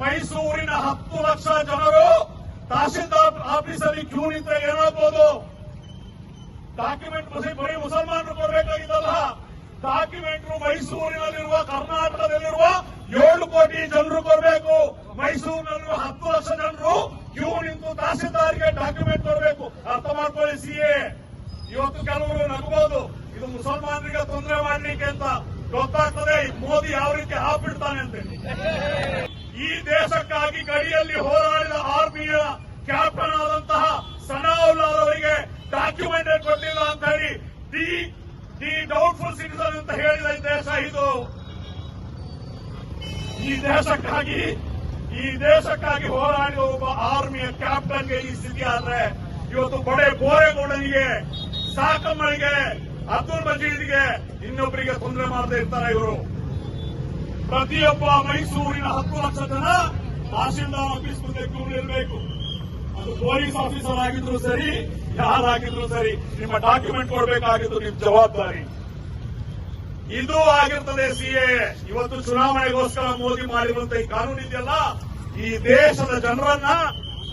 ಮೈಸೂರಿನ ಹತ್ತು ಲಕ್ಷ ಜನರು ತಹಶೀಲ್ದಾರ್ ಆಫೀಸಲ್ಲಿ ಕ್ಯೂ ನಿಂತ ಏನಾಗ್ಬೋದು ಡಾಕ್ಯುಮೆಂಟ್ ಬರೀ ಮುಸಲ್ಮಾನರು ಕೊಡಬೇಕಾಗಿದ್ದಲ್ಲ. ಡಾಕ್ಯುಮೆಂಟ್ ಮೈಸೂರಿನಲ್ಲಿರುವ, ಕರ್ನಾಟಕದಲ್ಲಿರುವ ಏಳು ಕೋಟಿ ಜನರು ಕೊಡಬೇಕು. ಮೈಸೂರಿನಲ್ಲಿರುವ ಹತ್ತು ಲಕ್ಷ ಜನರು ಕ್ಯೂ ನಿಂತು ತಹಸೀಲ್ದಾರ್ಗೆ ಡಾಕ್ಯುಮೆಂಟ್ ಕೊಡಬೇಕು. ಅರ್ಥ ಮಾಡ್ಕೊಳ್ಳಿ ಸಿಎ ಇವತ್ತು ಕೆಲವರು ನಗಬಹುದು ಇದು ಮುಸಲ್ಮಾನರಿಗೆ ತೊಂದರೆ ಮಾಡಲಿಕ್ಕೆ ಅಂತ. ಗೊತ್ತಾಗ್ತದೆ ಮೋದಿ ಯಾವ ರೀತಿ ಹಾಕ್ಬಿಡ್ತಾನೆ ಅಂತ ಈ ದೇಶಕ್ಕಾಗಿ ಗಡಿಯಲ್ಲಿ ಹೋರಾಡಿದ ಆರ್ಮಿಯ ಕ್ಯಾಪ್ಟನ್ ಆದಂತಹ ಸನಾವುಲ್ಲಾ ಅವರಿಗೆ ಡಾಕ್ಯುಮೆಂಟ್ ಕೊಟ್ಟಿಲ್ಲ ಅಂತ ಹೇಳಿ ದಿ ದಿ ಡೌಟ್ಫುಲ್ ಸಿಟಿಸನ್ ಅಂತ ಹೇಳಿದ ಈ ದೇಶ ಇದು. ಈ ದೇಶಕ್ಕಾಗಿ ಈ ದೇಶಕ್ಕಾಗಿ ಹೋರಾಡಿದ ಒಬ್ಬ ಆರ್ಮಿಯ ಕ್ಯಾಪ್ಟನ್ಗೆ ಈ ಸ್ಥಿತಿ ಆದ್ರೆ ಇವತ್ತು ಬಡೆ ಬೋರೇಗೌಡನಿಗೆ, ಸಾಕಮ್ಮನಿಗೆ, ಅಬ್ದುಲ್ ಮಜೀದ್ಗೆ ಇನ್ನೊಬ್ಬರಿಗೆ ತೊಂದರೆ ಮಾಡದೇ ಇರ್ತಾರೆ ಇವರು. ಪ್ರತಿಯೊಬ್ಬ ಮೈಸೂರಿನ ಹತ್ತು ಲಕ್ಷ ಜನ ತಹಶೀಲ್ದಾರ್ ಆಫೀಸ್ ಮುಂದೆ ಕ್ಯೂ ಅದು ಪೊಲೀಸ್ ಆಫೀಸರ್ ಆಗಿದ್ರು ಸರಿ, ಯಾರಾಗಿದ್ರು ಸರಿ, ನಿಮ್ಮ ಡಾಕ್ಯುಮೆಂಟ್ ಕೊಡಬೇಕಾಗಿದ್ದು ನಿಮ್ ಜವಾಬ್ದಾರಿ. ಇದು ಆಗಿರ್ತದೆ ಸಿಎ, ಇವತ್ತು ಚುನಾವಣೆಗೋಸ್ಕರ ಮೋದಿ ಮಾಡಿರುವಂತಹ ಈ ಕಾನೂನು ಇದೆಯಲ್ಲ, ಈ ದೇಶದ ಜನರನ್ನ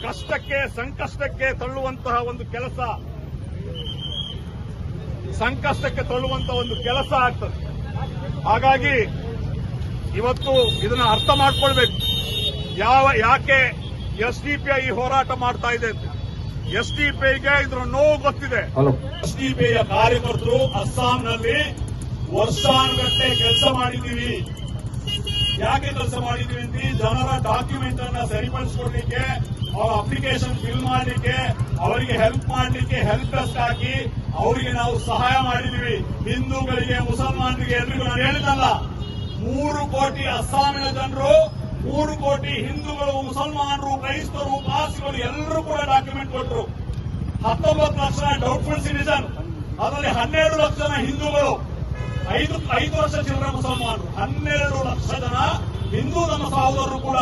ಕಷ್ಟಕ್ಕೆ, ಸಂಕಷ್ಟಕ್ಕೆ ತಳ್ಳುವಂತಹ ಒಂದು ಕೆಲಸ. ಸಂಕಷ್ಟಕ್ಕೆ ತಳ್ಳುವಂತಹ ಒಂದು ಕೆಲಸ ಆಗ್ತದೆ. ಹಾಗಾಗಿ ಇವತ್ತು ಇದನ್ನ ಅರ್ಥ ಮಾಡ್ಕೊಳ್ಬೇಕು. ಯಾವ ಯಾಕೆ ಎಸ್ ಡಿ ಪಿ ಈ ಹೋರಾಟ ಮಾಡ್ತಾ ಇದೆ ಎಸ್ ಡಿ ಪಿ ಐಗೆ ಇದ್ರ ನೋವು ಗೊತ್ತಿದೆ. ಎಸ್ ಡಿ ಪಿಯ ಕಾರ್ಯಕರ್ತರು ಅಸ್ಸಾಂನಲ್ಲಿ ವರ್ಷಾನುಗಟ್ಟೆ ಕೆಲಸ ಮಾಡಿದ್ದೀವಿ. ಯಾಕೆ ಕೆಲಸ ಮಾಡಿದ್ದೀವಿ ಅಂತ? ಜನರ ಡಾಕ್ಯುಮೆಂಟ್ ಅನ್ನ ಸರಿಪಡಿಸ್ಕೊಡ್ಲಿಕ್ಕೆ ಅವರ ಅಪ್ಲಿಕೇಶನ್ ಫಿಲ್ ಮಾಡಲಿಕ್ಕೆ ಅವರಿಗೆ ಹೆಲ್ಪ್ ಮಾಡಲಿಕ್ಕೆ ಹೆಲ್ಪ್ ಡೆಸ್ಕ್ ಹಾಕಿ ಅವರಿಗೆ ನಾವು ಸಹಾಯ ಮಾಡಿದ್ದೀವಿ. ಹಿಂದೂಗಳಿಗೆ ಮುಸಲ್ಮಾನರಿಗೆ ಎಲ್ರಿಗೂ ನಾನು ಹೇಳಿದಲ್ಲ ಮೂರು ಕೋಟಿ ಅಸ್ಸಾಮಿನ ಜನರು, ಮೂರು ಕೋಟಿ ಹಿಂದೂಗಳು, ಮುಸಲ್ಮಾನರು, ಕ್ರೈಸ್ತರು ಪಾರ್ಸಿಗಳು ಎಲ್ಲರೂ ಕೂಡ ಡಾಕ್ಯುಮೆಂಟ್ ಕೊಟ್ಟರು ಹತ್ತೊಂಬತ್ತು ಲಕ್ಷ ಡೌಟ್ಫುಲ್ ಸಿಟಿಸನ್ ಅದರಲ್ಲಿ ಹನ್ನೆರಡು ಲಕ್ಷ ಜನ ಹಿಂದೂಗಳು. ಐದು ಐದು ವರ್ಷ ಚಿಲ್ಲರೆ ಮುಸಲ್ಮಾನರು. ಹನ್ನೆರಡು ಲಕ್ಷ ಜನ ಹಿಂದೂ ನಮ್ಮ ಸಹೋದರರು ಕೂಡ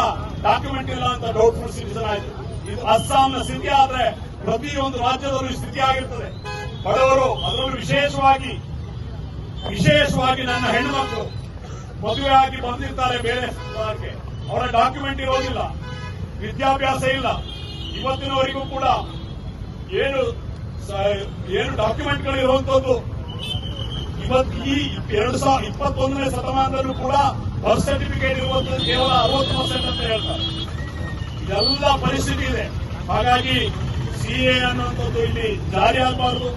ಡಾಕ್ಯುಮೆಂಟ್ ಇಲ್ಲ ಅಂತ ಡೌಟ್ಫುಲ್ ಸಿಟಿಸನ್ ಆಯಿತು. ಇದು ಅಸ್ಸಾಂನ ಸ್ಥಿತಿ ಆದ್ರೆ ಪ್ರತಿಯೊಂದು ರಾಜ್ಯದಲ್ಲೂ ಸ್ಥಿತಿ ಆಗಿರ್ತದೆ. ಬಡವರು, ಅದರಲ್ಲೂ ವಿಶೇಷವಾಗಿ ವಿಶೇಷವಾಗಿ ನನ್ನ ಹೆಣ್ಣುಮಕ್ಕಳು ಮದುವೆ ಆಗಿ ಬಂದಿರ್ತಾರೆ ಬೇರೆ ಸ್ಥಳಕ್ಕೆ ಅವರ ಡಾಕ್ಯುಮೆಂಟ್ ಇರೋದಿಲ್ಲ. ವಿದ್ಯಾಭ್ಯಾಸ ಇಲ್ಲ. ಇವತ್ತಿನವರೆಗೂ ಕೂಡ ಏನು ಏನು ಡಾಕ್ಯುಮೆಂಟ್ಗಳು ಇರುವಂತದ್ದು ಇವತ್ತು ಈ ಎರಡು ಸಾವಿರದ ಇಪ್ಪತ್ತೊಂದನೇ ಶತಮಾನದಲ್ಲೂ ಕೂಡ ಬರ್ತ್ ಸರ್ಟಿಫಿಕೇಟ್ ಇರುವಂತದ್ದು ಕೇವಲ ಅರವತ್ತು ಪರ್ಸೆಂಟ್ ಅಂತ ಹೇಳ್ತಾರೆ. ಇದೆಲ್ಲ ಪರಿಸ್ಥಿತಿ ಇದೆ. ಹಾಗಾಗಿ ಸಿಎ ಅನ್ನುವಂಥದ್ದು ಇಲ್ಲಿ ಜಾರಿ ಆಗಬಾರದು.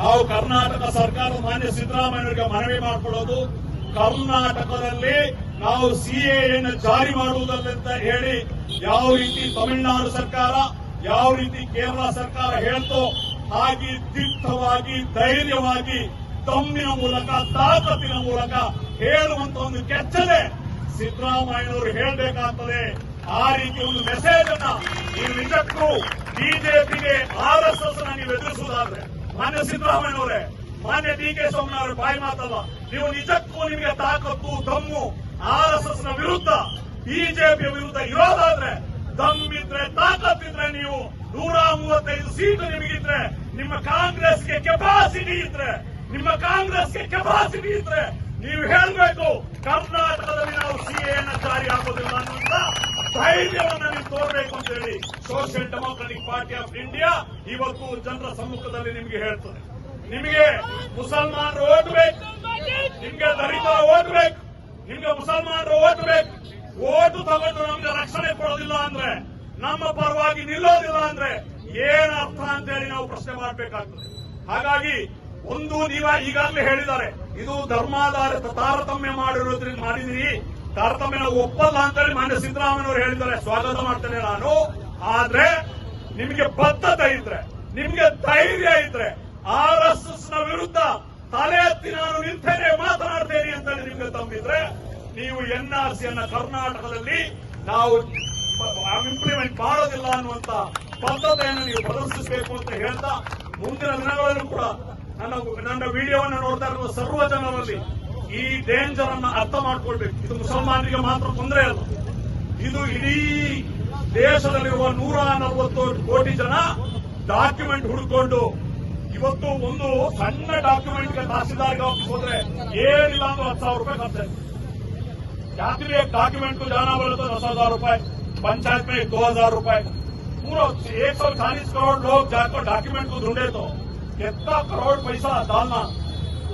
ನಾವು ಕರ್ನಾಟಕ ಸರ್ಕಾರ ಮಾನ್ಯ ಸಿದ್ದರಾಮಯ್ಯ ಮನವಿ ಮಾಡಿಕೊಳ್ಳೋದು ಕರ್ನಾಟಕದಲ್ಲಿ ನಾವು ಎನ್ ಜಾರಿ ಮಾಡುವುದಲ್ಲಂತ ಹೇಳಿ ಯಾವ ರೀತಿ ತಮಿಳುನಾಡು ಸರ್ಕಾರ, ಯಾವ ರೀತಿ ಕೇರಳ ಸರ್ಕಾರ ಹೇಳ್ತೋ ಹಾಗೆ ದಿಟ್ಟವಾಗಿ, ಧೈರ್ಯವಾಗಿ ತಮ್ಮಿನ ಮೂಲಕ, ತಾಕತ್ತಿನ ಮೂಲಕ ಹೇಳುವಂತ ಒಂದು ಕೆಚ್ಚದೆ ಸಿದ್ದರಾಮಯ್ಯನವರು ಹೇಳಬೇಕಾಗ್ತದೆ. ಆ ರೀತಿ ಒಂದು ಮೆಸೇಜ್ ಅನ್ನ ನೀವು ನಿಜಕ್ಕೂ ಬಿಜೆಪಿಗೆ ಆರ್ ಎಸ್ ಎಸ್ ನೀವು ಎದುರಿಸುವುದಾದ್ರೆ ಮಾನ್ಯ ಸಿದ್ದರಾಮಯ್ಯನವರೇ ಮಾನ್ಯ ಡಿ ಕೆ ಸೋಮನವರು ಬಾಯಿ ಮಾತಲ್ಲ, ನೀವು ನಿಜಕ್ಕೂ ನಿಮಗೆ ತಾಕತ್ತು, ದಮ್ಮು, ಆರ್ ಎಸ್ ಎಸ್ ವಿರುದ್ಧ ಬಿಜೆಪಿ ವಿರುದ್ಧ ಇರೋದಾದ್ರೆ, ದಮ್ಮಿದ್ರೆ, ತಾಕತ್ತಿದ್ರೆ ನೀವು ನೂರ ಮೂವತ್ತೈದು ಸೀಟು ನಿಮಗಿದ್ರೆ, ನಿಮ್ಮ ಕಾಂಗ್ರೆಸ್ಗೆ ಕೆಪಾಸಿಟಿ ಇದ್ರೆ, ನಿಮ್ಮ ಕಾಂಗ್ರೆಸ್ಗೆ ಕೆಪಾಸಿಟಿ ಇದ್ರೆ ನೀವು ಹೇಳಬೇಕು, ಕರ್ನಾಟಕದಲ್ಲಿ ನಾವು ಸಿಎನ ಜಾರಿ ಆಗೋದಿಲ್ಲ ಅನ್ನುವಂತ ಧೈರ್ಯವನ್ನ ನೀವು ತೋರಬೇಕು ಅಂತ ಹೇಳಿ social democratic party of India ಇವತ್ತು ಜನರ ಸಮ್ಮುಖದಲ್ಲಿ ನಿಮಗೆ ಹೇಳ್ತದೆ. ನಿಮಗೆ ಮುಸಲ್ಮಾನರು ಓದ್ಬೇಕು. ನಿಮ್ಗೆ ದಲಿತರ ನಿಮಗೆ ಬೇಕು ನಿಮ್ಗೆ ಮುಸಲ್ಮಾನರು ಓದಬೇಕು. ಓದು ತಗೊಂಡು ನಮ್ಗೆ ರಕ್ಷಣೆ ಕೊಡೋದಿಲ್ಲ ಅಂದ್ರೆ, ನಮ್ಮ ಪರವಾಗಿ ನಿಲ್ಲೋದಿಲ್ಲ ಅಂದ್ರೆ ಏನ್ ಅರ್ಥ ಅಂತ ಹೇಳಿ ನಾವು ಪ್ರಶ್ನೆ ಮಾಡಬೇಕಾಗ್ತದೆ. ಹಾಗಾಗಿ ಒಂದು ನೀವ ಈಗಾಗಲೇ ಹೇಳಿದ್ದಾರೆ, ಇದು ಧರ್ಮಾಧಾರಿತ ತಾರತಮ್ಯ ಮಾಡಿರೋದ್ರಿಂದ ಮಾಡಿದಿರಿ ತಾರತಮ್ಯ ನಾವು ಒಪ್ಪಲ್ಲ ಅಂತ ಹೇಳಿ ಮಾನ್ಯ ಸಿದ್ದರಾಮಯ್ಯವರು ಹೇಳಿದ್ದಾರೆ. ಸ್ವಾಗತ ಮಾಡ್ತೇನೆ ನಾನು. ಆದ್ರೆ ನಿಮಗೆ ಬದ್ಧತೆ ಇದ್ರೆ, ನಿಮ್ಗೆ ಧೈರ್ಯ ಇದ್ರೆ ಆರ್ ಎಸ್ ಎಸ್ನ ವಿರುದ್ಧ ತಲೆ ಎತ್ತಿ ನಾನು ನಿಂತೇನೆ ಮಾತನಾಡ್ತೇನೆ ಅಂತ ನಿಮಗೆ ತಂದಿದ್ರೆ, ನೀವು ಎನ್ ಆರ್ ಕರ್ನಾಟಕದಲ್ಲಿ ನಾವು ಇಂಪ್ಲಿಮೆಂಟ್ ಮಾಡೋದಿಲ್ಲ ಅನ್ನುವಂತ ಬದ್ಧತೆಯನ್ನು ನೀವು ಪ್ರದರ್ಶಿಸಬೇಕು ಅಂತ ಹೇಳ್ತಾ ಮುಂದಿನ ದಿನಗಳಲ್ಲೂ ಕೂಡ ನನ್ನ ನನ್ನ ವಿಡಿಯೋವನ್ನು ನೋಡ್ತಾ ಇರುವ ಸರ್ವ ಜನರಲ್ಲಿ ಈ ಡೇಂಜರ್ ಅನ್ನ ಅರ್ಥ ಮಾಡ್ಕೊಳ್ಬೇಕು. ಇದು ಮುಸಲ್ಮಾನರಿಗೆ ಮಾತ್ರ ತೊಂದರೆ ಅಲ್ಲ. ಇದು ಇಡೀ ದೇಶದಲ್ಲಿರುವ ನೂರ ನಲವತ್ತು ಕೋಟಿ ಜನ ಡಾಕ್ಯುಮೆಂಟ್ ಹುಡುಕೊಂಡು ಇವತ್ತು ಒಂದು ಸಣ್ಣ ಡಾಕ್ಯುಮೆಂಟ್ ತಹಸೀಲ್ದಾರ್ಗೆ ಆಫೀಸ್ ಹೋದ್ರೆ ಏನಿಲ್ಲ ಅಂದ್ರೆ ಹತ್ತು ಸಾವಿರ ರೂಪಾಯಿ ಖರ್ಚಾಯ್ತು जाति में एक डॉक्यूमेंट को जाना बोले तो दस हजार रूपए पंचायत में दो हजार रूपए पूरा एक सौ चालीस करोड़ लोग जाकर डॉक्यूमेंट को ढूंढे तो कितना करोड़ पैसा डालना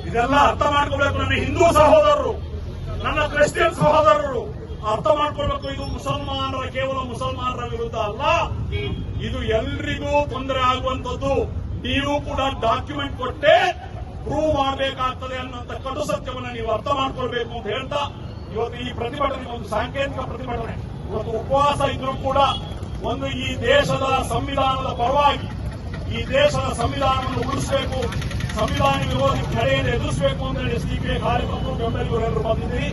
ಇದೆಲ್ಲ ಅರ್ಥ ಮಾಡ್ಕೋಬೇಕು ನನ್ನ ಹಿಂದೂ ಸಹೋದರರು ನನ್ನ ಕ್ರಿಸ್ಟಿಯನ್ ಸಹೋದರರು ಅರ್ಥ ಮಾಡ್ಕೊಳ್ಬೇಕು ಇದು ಮುಸಲ್ಮಾನರ ಕೇವಲ ಮುಸಲ್ಮಾನರ ವಿರುದ್ಧ ಅಲ್ಲ ಇದು ಎಲ್ರಿಗೂ ತೊಂದರೆ ಆಗುವಂತದ್ದು ನೀವು ಕೂಡ ಡಾಕ್ಯುಮೆಂಟ್ ಕೊಟ್ಟೆ ಪ್ರೂವ್ ಮಾಡಬೇಕಾಗ್ತದೆ ಅನ್ನುವಂತ ಕಟು ಸತ್ಯವನ್ನು ನೀವು ಅರ್ಥ ಮಾಡ್ಕೊಳ್ಬೇಕು ಅಂತ ಹೇಳ್ತಾ, ಇವತ್ತು ಈ ಪ್ರತಿಭಟನೆ, ಒಂದು ಸಾಂಕೇತಿಕ ಪ್ರತಿಭಟನೆ, ಇವತ್ತು ಉಪವಾಸ ಇದ್ರೂ ಕೂಡ ಒಂದು ಈ ದೇಶದ ಸಂವಿಧಾನದ ಪರವಾಗಿ, ಈ ದೇಶದ ಸಂವಿಧಾನವನ್ನು ಉಳಿಸಬೇಕು, ಸಂವಿಧಾನ ವಿರೋಧಿ ನಡೆಯನ್ನು ಎದುರಿಸಬೇಕು ಅಂತ ಹೇಳಿ ಡಿ ಪಿ ಕಾರ್ಯಕರ್ತರು ಬೆಂಬಲಿಗರೆಲ್ಲರೂ ಬಂದಿದ್ದೀರಿ.